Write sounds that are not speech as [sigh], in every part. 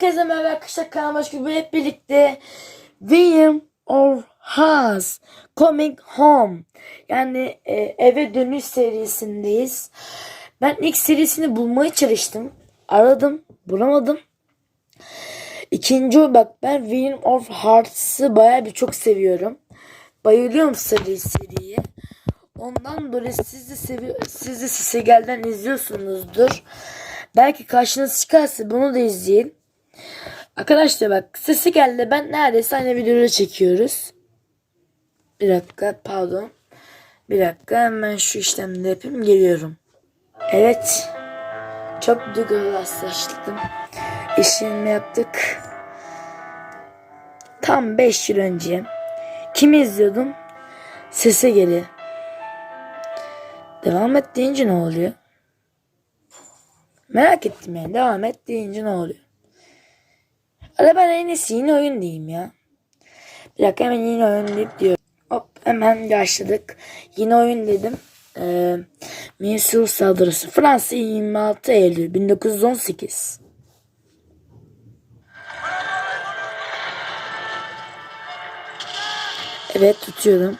Herkese merhaba arkadaşlar kanalıma hoş hep birlikte William of Has Coming Home yani e, eve dönüş serisindeyiz. Ben ilk serisini bulmaya çalıştım. Aradım bulamadım. İkinci bak ben William of Hearts'ı bayağı bir çok seviyorum. Bayılıyorum seri seriye. Ondan dolayı siz de sevi siz de Sisegel'den izliyorsunuzdur. Belki karşınız çıkarsa bunu da izleyin. Arkadaşlar bak sesi geldi. Ben neredeyse aynı videoyu çekiyoruz. Bir dakika pardon. Bir dakika hemen şu işlemleri yapayım geliyorum. Evet. Çok duygusallaştım. İşimi yaptık. Tam 5 yıl önce. Kimi izliyordum? Sese geli. Devam et deyince ne oluyor? Merak ettim yani. Devam et deyince ne oluyor? Hadi ben en iyisi yeni oyun diyeyim ya. Bir dakika hemen yeni oyun deyip diyorum. Hop hemen başladık. Yeni oyun dedim. Ee, Mesul saldırısı. Fransa 26 Eylül 1918. Evet tutuyorum.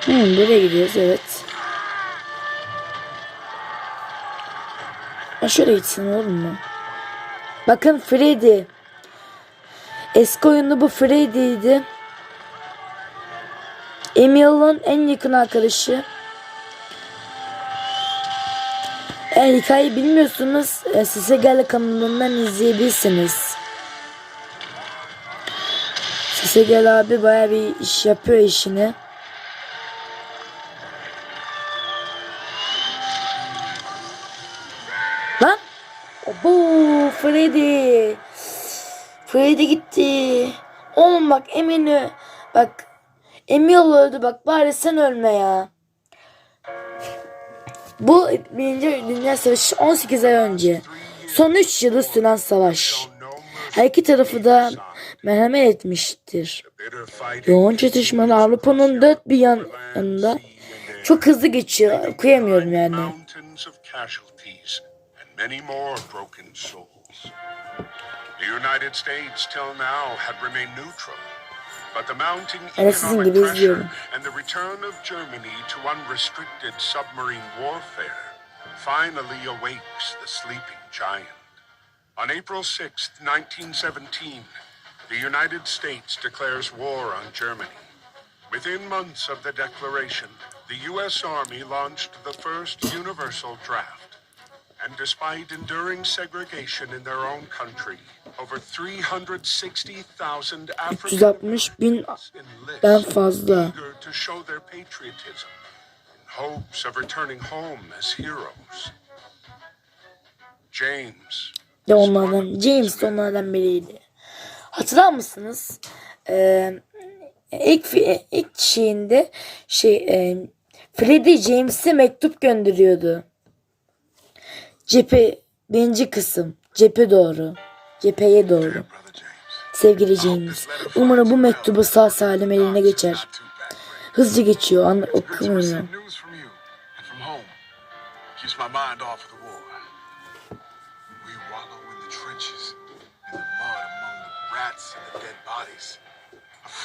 Hmm, buraya gidiyoruz evet. Ha şöyle gitsin olur mu? Bakın Freddy. Eski oyunda bu Freddy'ydi. Emil'in en yakın arkadaşı. Eğer hikayeyi bilmiyorsunuz e, size gel kanalından izleyebilirsiniz. Size gel abi baya bir iş yapıyor işini. Freddy gitti. Oğlum bak Emin'i bak Emil öldü bak bari sen ölme ya. Bu Birinci Dünya Savaşı 18 ay önce. Son 3 yılı süren savaş. Her iki tarafı da merhamet etmiştir. Yoğun çatışmalar Avrupa'nın dört bir yan- yanında çok hızlı geçiyor. Okuyamıyorum yani. The United States till now had remained neutral, but the mounting economic pressure and the return of Germany to unrestricted submarine warfare finally awakes the sleeping giant. On April 6, 1917, the United States declares war on Germany. Within months of the declaration, the U.S. Army launched the first universal draft. And despite enduring segregation in their own country, over 360,000 African 360 bin enlist, ben fazla. de onlardan James de onlardan biriydi. Hatırlar mısınız? Ee, ilk ilk şeyinde şey e, Freddy James'e mektup gönderiyordu. Cephe birinci kısım cephe doğru. Cepheye doğru. Sevgili James. Umarım bu mektubu sağ salim eline geçer. Hızlıca geçiyor. An okumuyor.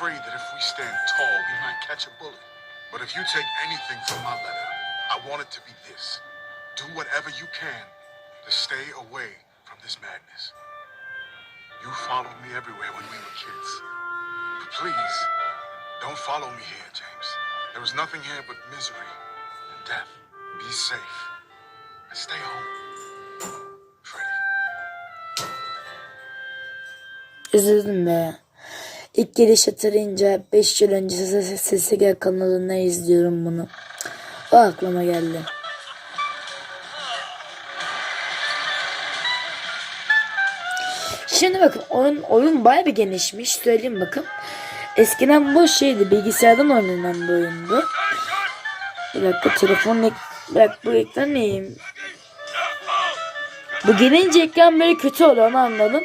Afraid that if we stand tall, we might catch a bullet. But if you take anything from my letter, I want it to be this. Do whatever you can to stay away from this madness. You followed me everywhere when we were kids. But please, don't follow me here, James. There is nothing here but misery and death. Be safe and stay home. Üzüldüm be. İlk geliş hatırlayınca 5 yıl önce Sesi Gel kanalında izliyorum bunu. O aklıma geldi. Şimdi bakın oyun, oyun baya bir genişmiş. Söyleyeyim bakın. Eskiden bu şeydi. Bilgisayardan oynanan bir oyundu. Bir dakika telefon ek bırak bu ekran neyim? Bu gelince ekran böyle kötü oluyor onu anladım.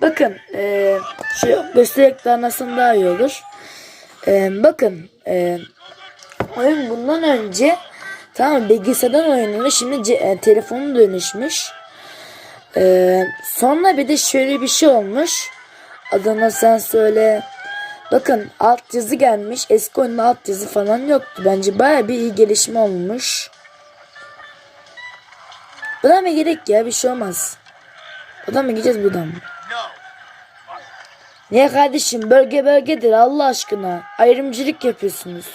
Bakın e, şu göstererek de anlasam daha iyi olur. E, bakın e, oyun bundan önce tamam bilgisayardan oynanıyor şimdi e, telefonu dönüşmüş. Ee, sonra bir de şöyle bir şey olmuş. Adana sen söyle. Bakın alt yazı gelmiş. Eski oyunda alt yazı falan yoktu. Bence baya bir iyi gelişme olmuş. Buna mı gerek ya bir şey olmaz. Buradan mı gideceğiz buradan mı? Niye kardeşim bölge bölgedir Allah aşkına. Ayrımcılık yapıyorsunuz.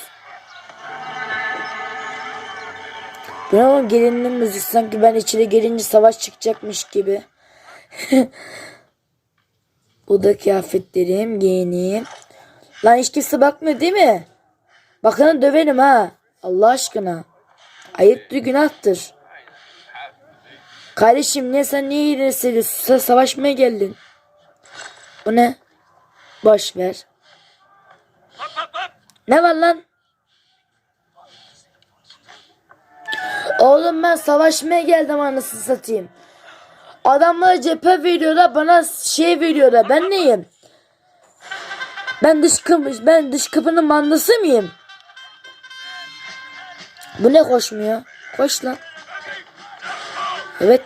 Ne oğlum gelinin müzik sanki ben içeri gelince savaş çıkacakmış gibi. [laughs] Bu da kıyafetlerim giyineyim. Lan hiç kimse bakmıyor değil mi? Bakanı döverim ha. Allah aşkına. Ayıptır günahtır. Kardeşim niye sen niye ileri seviyorsun? Sen savaşmaya geldin. Bu ne? Boş ver. Ne var lan? Oğlum ben savaşmaya geldim anasını satayım. Adamlara cephe veriyorlar bana şey veriyorlar. Ben neyim? Ben dış kapı, ben dış kapının mandası mıyım? Bu ne koşmuyor? Koş lan. Evet.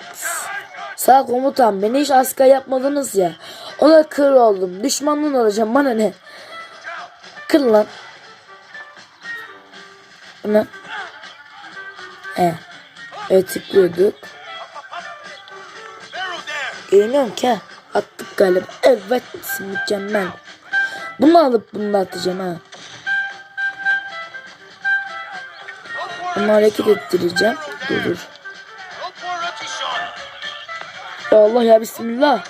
Sağ komutan beni hiç asker yapmadınız ya. Ona kır oldum. Düşmanın olacağım bana ne? Kır lan. Bunu. E. Evet tıklıyorduk. Görünüyorum ki. Attık galiba. Evet mükemmel. Bunu alıp bunu atacağım ha. Bunu hareket ettireceğim. Dur dur. Ya Allah ya bismillah.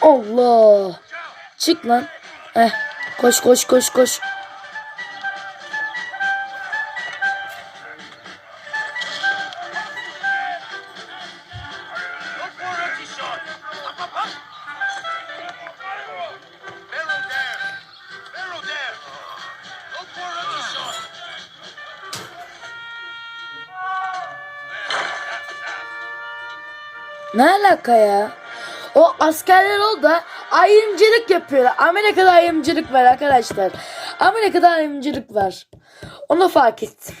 Allah. Çık lan. Eh. Koş koş koş koş. Alaka ya? O askerler oldu ayrımcılık yapıyorlar. Amerika'da ayrımcılık var arkadaşlar. Amerika'da ayrımcılık var. Onu fark ettim.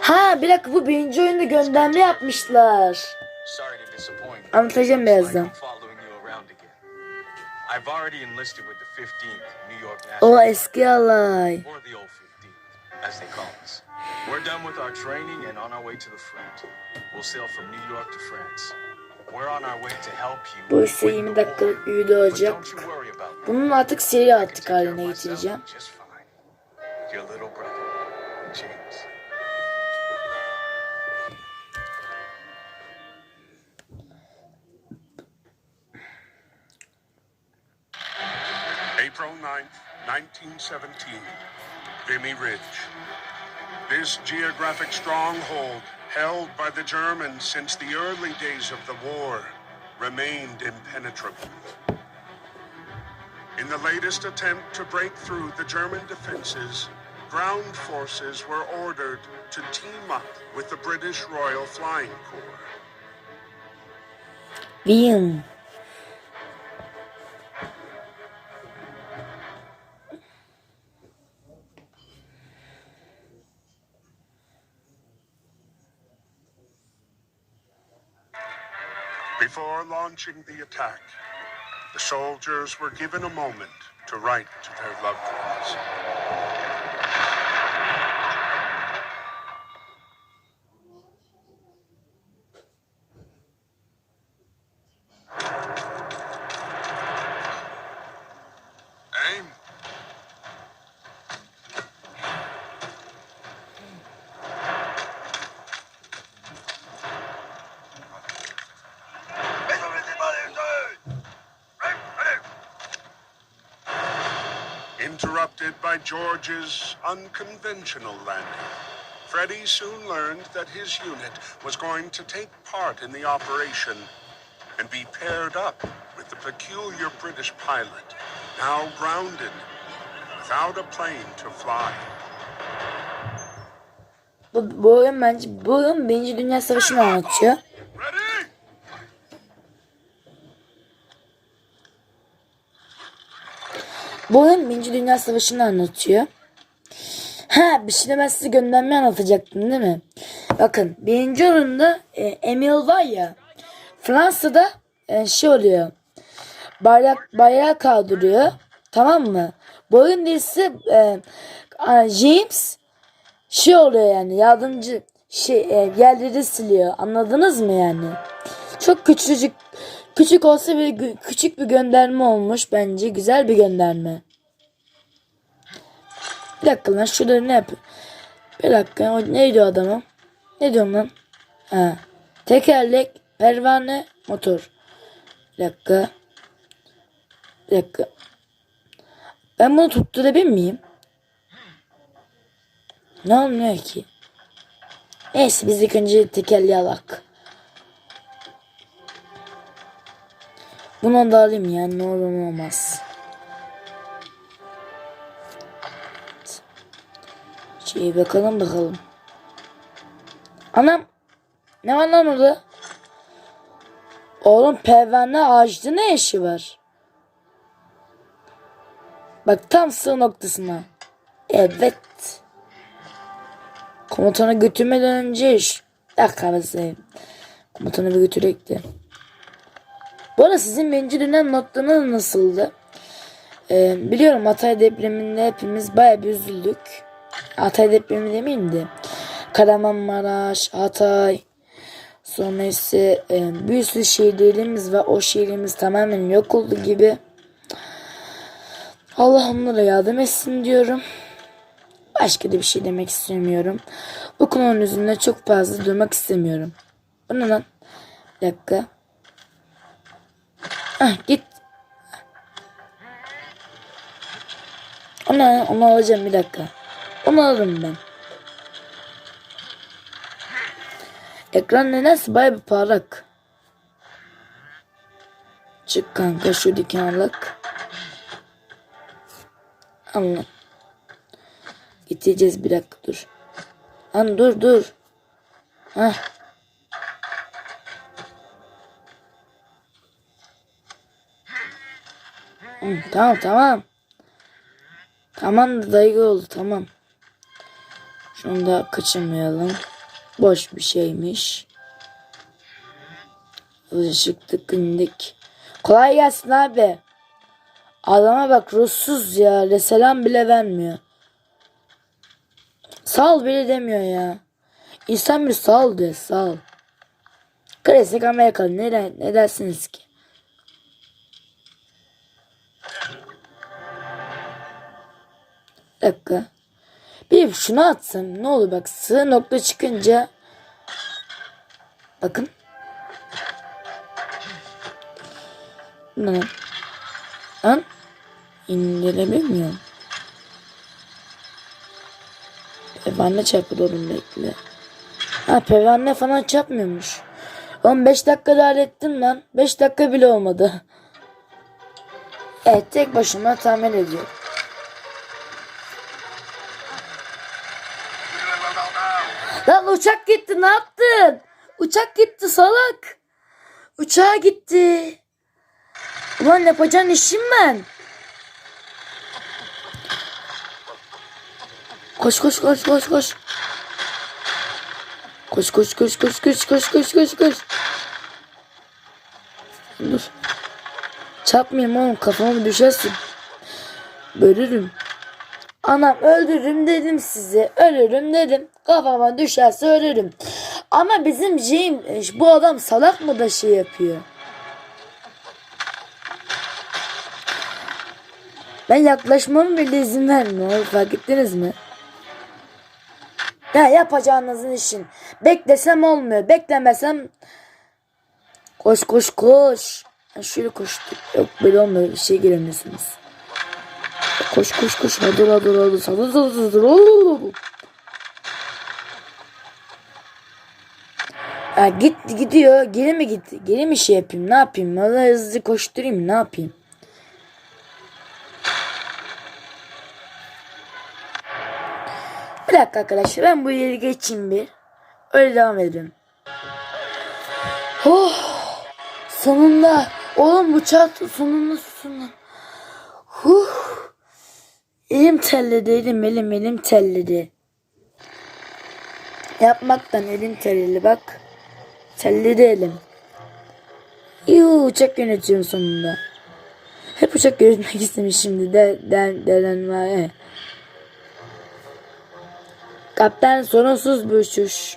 Ha bir dakika bu birinci oyunda gönderme yapmışlar. Anlatacağım birazdan. I'm following you around again. I've already enlisted with the 15th New York National O eski alay. Or the old 15th, as they call us. We're done with our training and on our way to the front. We'll sail from New York to France. We're on our way to help you. Bu ise win 20 the war. dakikalık bir video olacak. don't you worry about that. Bunun artık seri artık haline getireceğim. Just fine. Your little brother, James. April 9th, 1917, Vimy Ridge. This geographic stronghold, held by the Germans since the early days of the war, remained impenetrable. In the latest attempt to break through the German defenses, ground forces were ordered to team up with the British Royal Flying Corps. Bim. Before launching the attack, the soldiers were given a moment to write to their loved ones. George's unconventional landing, Freddie soon learned that his unit was going to take part in the operation and be paired up with the peculiar British pilot, now grounded without a plane to fly. Bu, bu bence bu oyun Birinci Dünya Savaşı'nı anlatıyor. Bu oyun Birinci Dünya Savaşı'nı anlatıyor. Ha bir şey de ben size göndermeyi anlatacaktım değil mi? Bakın birinci oyunda e, Emil var ya Fransa'da e, şey oluyor. Bayrak, bayrağı kaldırıyor. Tamam mı? Bu oyunda ise e, James şey oluyor yani yardımcı şey e, yerleri siliyor. Anladınız mı yani? Çok küçücük küçük olsa bir küçük bir gönderme olmuş bence. Güzel bir gönderme. Bir dakika lan şurada ne yapıyor? Bir dakika o neydi o adamın? Ne diyorum lan? Ha. Tekerlek, pervane, motor. Bir dakika. Bir dakika. Ben bunu tutturabilir miyim? Ne olmuyor ki? Neyse biz ilk önce tekerleği alak. Bunu da alayım ya ne olur ne olmaz. Şey bakalım bakalım. Anam. Ne var lan orada? Oğlum pervane ağaçta ne işi var? Bak tam sığ noktasına. Evet. Komutana götürmeden önce iş. Dakika mesela. Komutana bir götürek de. Bu arada sizin birinci dönem notlarınız nasıldı? Ee, biliyorum Hatay depreminde hepimiz bayağı bir üzüldük. Hatay depremi demeyeyim de. Kahramanmaraş, Hatay. Sonra ise e, bir sürü şehirlerimiz var. O şehrimiz tamamen yok oldu gibi. Allah onlara yardım etsin diyorum. Başka da bir şey demek istemiyorum. Bu konunun üzerinde çok fazla durmak istemiyorum. Bu ne lan? Bir dakika. Ah git. Onu, onu alacağım bir dakika. Onu alırım ben. Ekran nedense baya bir parlak. Çık kanka şu dikenlik. Allah. Gideceğiz bir dakika dur. Lan dur dur. Hah. Tamam tamam. Tamam da dayı oldu tamam. Şunu da kaçırmayalım. Boş bir şeymiş. Hızlı çıktık indik. Kolay gelsin abi. Adama bak ruhsuz ya. Selam bile vermiyor. Sağ ol bile demiyor ya. İnsan bir sağ ol diyor sağ ol. Klasik Amerikalı ne, ne dersiniz ki? Dakika. Bir şunu atsam ne olur bak sığ nokta çıkınca bakın. Lan? Lan indirebilmiyorum. Pervane çarpı oğlum bekle. Ha pervane falan çarpmıyormuş. Oğlum 5 dakikada hallettim lan. 5 dakika bile olmadı. Evet tek başıma tahmin ediyorum. Lan uçak gitti ne yaptın? Uçak gitti salak. Uçağa gitti. Ulan yapacağın işim ben. Koş koş koş koş koş. Koş koş koş koş koş koş koş koş koş. Dur. Çarpmayayım oğlum kafama düşersin. Bölürüm. Anam öldürürüm dedim size. Ölürüm dedim. Kafama düşerse ölürüm. Ama bizim James bu adam salak mı da şey yapıyor. Ben yaklaşmamı bile izin vermiyor. Fark ettiniz mi? Ya yapacağınızın işin. Beklesem olmuyor. Beklemesem koş koş koş. Şöyle koştuk. Yok böyle olmuyor. Bir şey giremiyorsunuz. Koş koş koş. Hadi hadi hadi. Hadi hadi hadi hadi. Ha, git gidiyor. Geri mi gitti? Geri mi şey yapayım? Ne yapayım? Vallahi hızlı koşturayım. Ne yapayım? Bir dakika arkadaşlar ben bu yeri geçeyim bir. Öyle devam edelim. Oh, sonunda. Oğlum bu çat sonunda sonunda. Huh. Telledi elim elim telledi. Yapmaktan elim telledi bak. Telledi elim. Yuu uçak yönetiyorum sonunda. Hep uçak yönetmek istemiş şimdi de, de, denen var ya. Kaptan sorunsuz bir uçuş.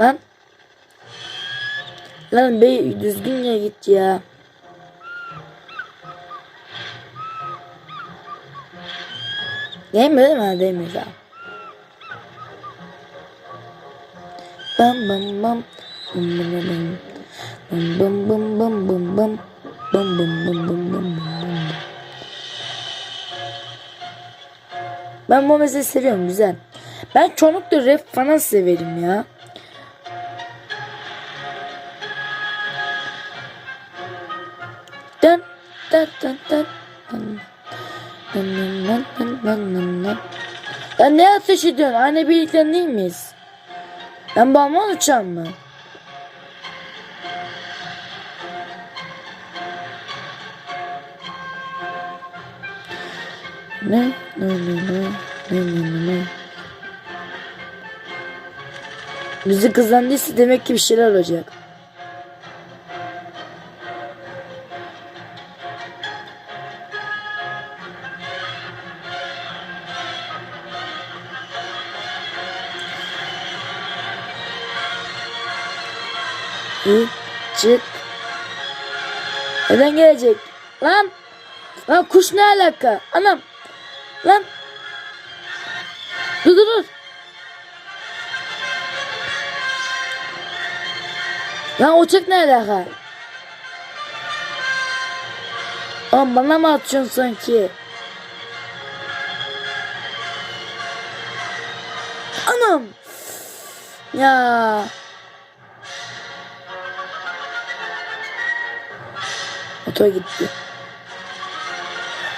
Lan. Lan bey düzgünce git ya. Değmiyor değil mi? Değmiyor tamam. Bam bam bam. Bum bum bum bum. Bum bum bum bum bum bum. Bum bum bum bum bum. Ben bu meseleyi seviyorum güzel. Ben çoğunlukla rap falan severim ya. Dın dın dın. Dın dın dın dın dın dın dın. Ya ne ateş ediyorsun? Aynı birlikte değil miyiz? Ben balman uçağım mı? Ne? Ne ne ne? Ne ne ne ne? Bizi kızlandıysa demek ki bir şeyler olacak. Çık. Neden gelecek? Lan! Lan kuş ne alaka? Anam! Lan! Dur dur dur! Lan uçak ne alaka? Oğlum bana mı atıyorsun sanki? Anam! Ya! Motor gitti.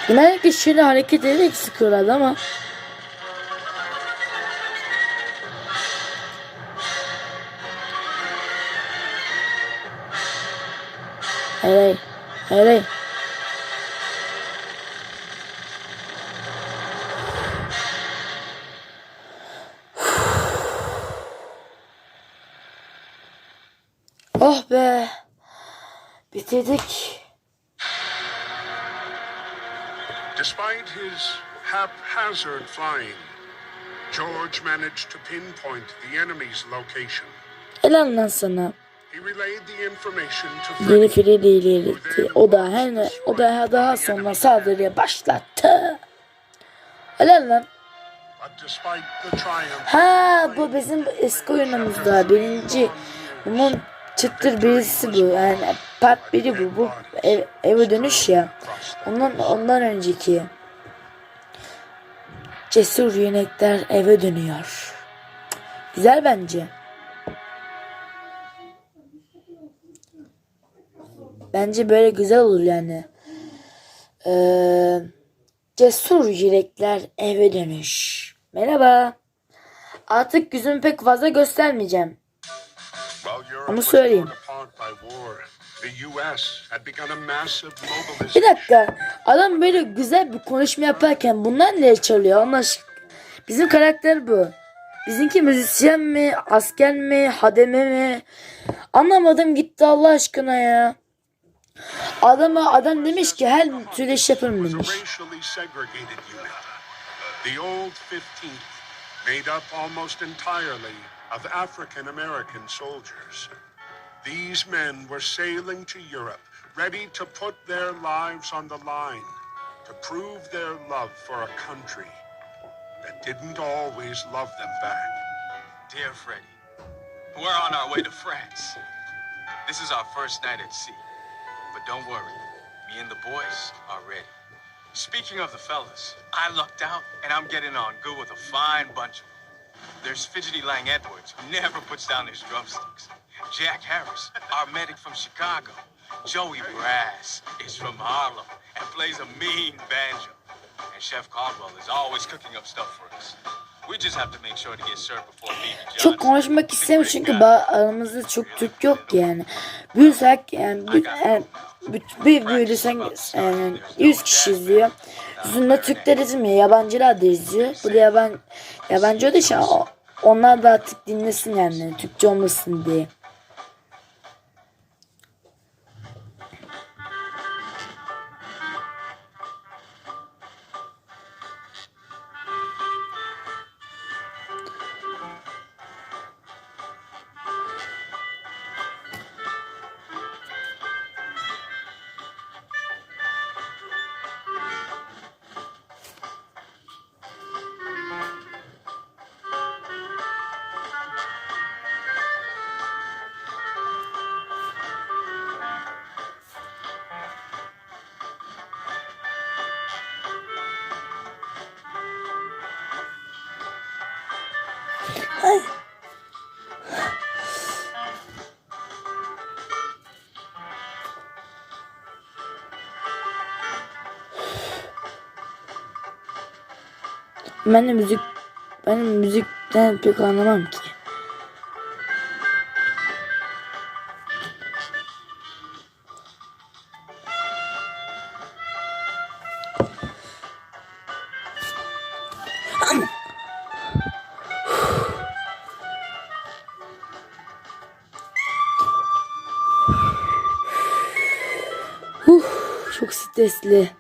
Genellikle şöyle hareket ederek sıkıyorlardı ama. Hayır hayır. Oh be. Bitirdik. His haphazard flying, George managed to pinpoint the enemy's location. Helal lan sana. Freddy, Freddy ilerletti. O da her o da daha sonra saldırıya başlattı. Helal lan. Ha bu bizim eski oyunumuzda birinci. Bunun çıtır birisi bu. Yani part biri bu. Bu ev, eve dönüş ya. Ondan ondan önceki. Cesur yönekler eve dönüyor. Güzel bence. Bence böyle güzel olur yani. Ee, cesur yürekler eve dönüş. Merhaba. Artık yüzümü pek fazla göstermeyeceğim. Ama söyleyeyim. Bir dakika. Adam böyle güzel bir konuşma yaparken bunlar ne çalıyor? Allah aşkına. Bizim karakter bu. Bizimki müzisyen mi, asker mi, hademe mi? Anlamadım gitti Allah aşkına ya. Adama adam demiş ki her türlü iş yaparım demiş. racially segregated unit. The Old 15th, made up almost entirely of African American soldiers. These men were sailing to Europe, ready to put their lives on the line, to prove their love for a country that didn't always love them back. Dear Freddy, we're on our way to France. This is our first night at sea. But don't worry, me and the boys are ready. Speaking of the fellas, I lucked out and I'm getting on good with a fine bunch of them. There's Fidgety Lang Edwards, who never puts down his drumsticks. Jack Harris, our medic from Chicago. Joey Brass is from Harlem and plays a mean banjo. And Chef Caldwell is always cooking up stuff for us. We just have to make sure to get served before Johnson. Çok konuşmak istemiyorum çünkü aramızda çok Türk yok yani. Büyüsek yani bir, yani, bir, bir büyüdüsen yani 100 kişi izliyor. Aslında Türkler izlemiyor. Yabancılar da izliyor. Bu da yaban, yabancı olduğu için o- onlar da artık dinlesin yani. Türkçe olmasın diye. Ben de müzik ben müzikten pek anlamam ki. Huh, çok stresli.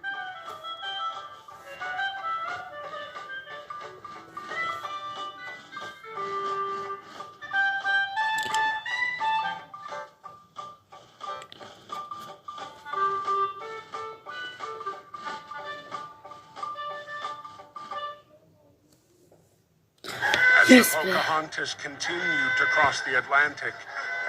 Yes, the. Pocahontas continued to cross the Atlantic,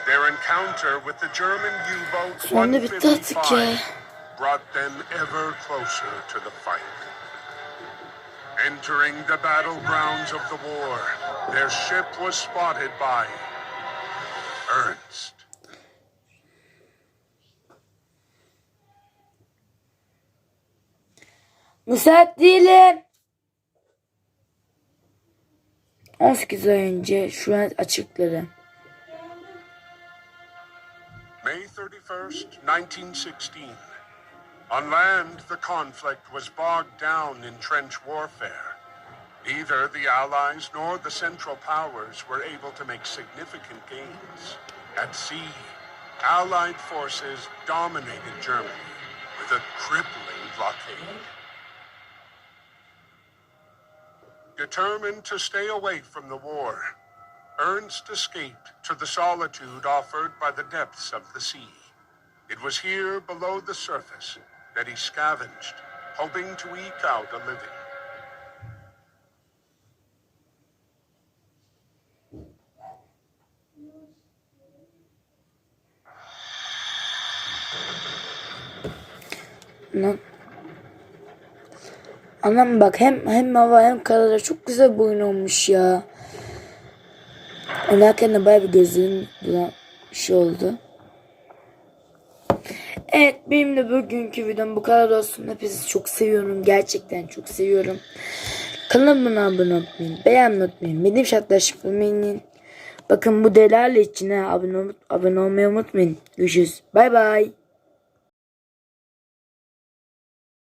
their encounter with the German U-boat Sonunda bitti artık 155 brought them ever closer to the fight. Entering the battlegrounds of the war, their ship was spotted by Ernst. Müsait değilim. 18 ay önce şu an açıkları. May 31st, 1916. On land, the conflict was bogged down in trench warfare. Neither the Allies nor the Central Powers were able to make significant gains. At sea, Allied forces dominated Germany with a crippling blockade. Determined to stay away from the war, Ernst escaped to the solitude offered by the depths of the sea. It was here below the surface that he scavenged, hoping to eke out a living. Lan. Anam bak hem hem hava hem karada çok güzel bir olmuş ya. Oynarken de bayağı bir gözlerim bir şey oldu. Evet benim de bugünkü videom bu kadar olsun. Hepinizi çok seviyorum. Gerçekten çok seviyorum. Kanalıma abone olmayı, beğenmeyi unutmayın. Benim şartlar şifremeyin. Bakın bu delerle içine abone, abone olmayı unutmayın. Görüşürüz. Bay bay.